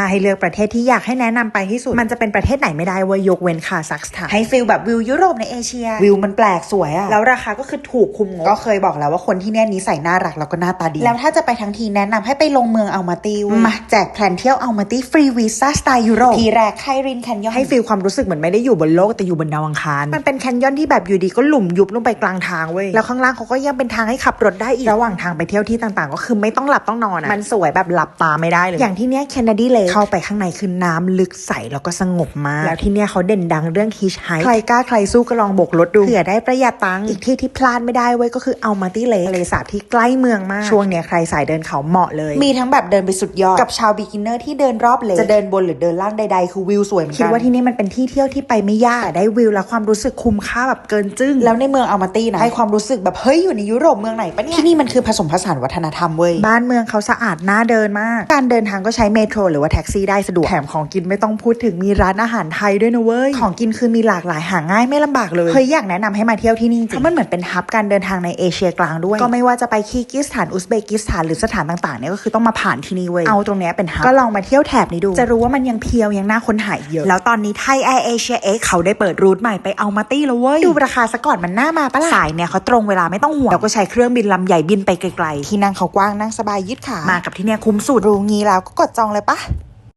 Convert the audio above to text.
ถ้าให้เลือกประเทศที่อยากให้แนะนำไปที่สุด มันจะเป็นประเทศไหนไม่ได้เว้ยยกเว้นคาซัคสถานให้ฟิลแบบวิวยุโรปในเอเชีย วิวมันแปลกสวยอะแล้วราคาก็คือถูกคุมงบก็เคยบอกแล้วว่าคนที่เนี่ยนิสัยน่ารักแล้วก็หน้าตาดี แล้วถ้าจะไปทั้งทีแนะนำให้ไปลงเมืองอัลมาตีเว้ยมาแจกแพลนเที่ยวอัลมาตีฟรีวีซ่าสไตล์ยุโรปทีแรกไครินแคนยอนให้ฟิลความรู้สึกเหมือนไม่ได้อยู่บนโลกแต่อยู่บนดาวอังคารมันเป็นแคนยอนที่แบบอยู่ดีก็หลุมยุบลงไปกลางทางเว้ยแล้วข้างล่างเขาก็ยังเป็นทางให้ขับรถได้อีกระหว่างทางไปเที่ยวที่ต่างๆ ก็คือไม่ต้องหลับต้องนอนอะมันสวยแบบหลับตาไม่ได้เลยอย่างที่เนี้ยแคนนาดีเลยเข้าไปข้างในคือน้ำลึกใสแล้วก็สงบมาก แล้วที่เนี้ยเขาเด่นดังเรื่องฮิชไฮใครกล้าใครสู้ก็ลองโบกรถดูเผื่อได้ประหยัดตังค์อีกที่ที่พลาดไม่ได้เว้ยก็คือเอามาตี้เลทะเลสาบที่ใกล้เมืองมาก ช่วงเนี้ยใครสายเดินเขาเหมาะเลย มีทั้งแบบเดินไปสุดยอดกับชาวบิกินเนอร์ที่เดินรอบเลจะเดินบนหรือเดินล่างใดๆคือวิวสวยเหมือนกันคิดว่าที่นี่มันเป็นที่เที่ยวที่ไปไม่ยากแต่ได้วิวและความรู้สึกคุ้มค่าแบบเกินจึ้งแล้วในเมืองอัลมาตี้นะให้ความรู้สึกแบบเฮ้ยอยู่ในยุโรปเมืองไหนปะเนี่ยที่นี่มันคือผสมผสานวัฒนธรรมเว้ยบ้านเมืองเขาสะอาดน่าเดินมาก การเดินทางก็ใช้เมโทรหรือว่าแท็กซี่ได้สะดวกแถมของกินไม่ต้องพูดถึงมีร้านอาหารไทยด้วยนะเว้ย ของกินคือมีหลากหลายหาง่ายไม่ลำบากเลยเฮ้ยอยากแนะนำให้มาเที่ยวที่นี่จริงเพราะมันเหมือนเป็นฮับการเดินทางในเอเชียกลางด้วย ก็ไม่ว่าจะไปคีร์กิสถานอุซเบกิสถานหรือสถานต่างๆเนี่ยก็คือต้องมาผ่านที่นี่เว้ยเอาตรงเนี้ยเป็นฮับก็ลองมาเที่ยวแถบนี้ดู จะรู้ว่ามันยังเพียวยังน่าค้นหาอีกเยอะแล้วตอนนี้ไทยแอร์เอเชียเอ็กเขาได้เปิดรูทใหม่ไปเอามาตี้แล้วเว้ยดูราคาซะก่อนมันน่ามาปะล่ะสายเนี่ยเขาตรงเวลาไม่ต้องห่วงแล้วก็ใช้เครื่องบินลำใหญ่บินไปไกลๆที่นั่งเขากว้างนั่งสบายยืดขามากับที่เนี่ยคุ้มสุดรู้งี้แล้วก็กดจองเลยปะ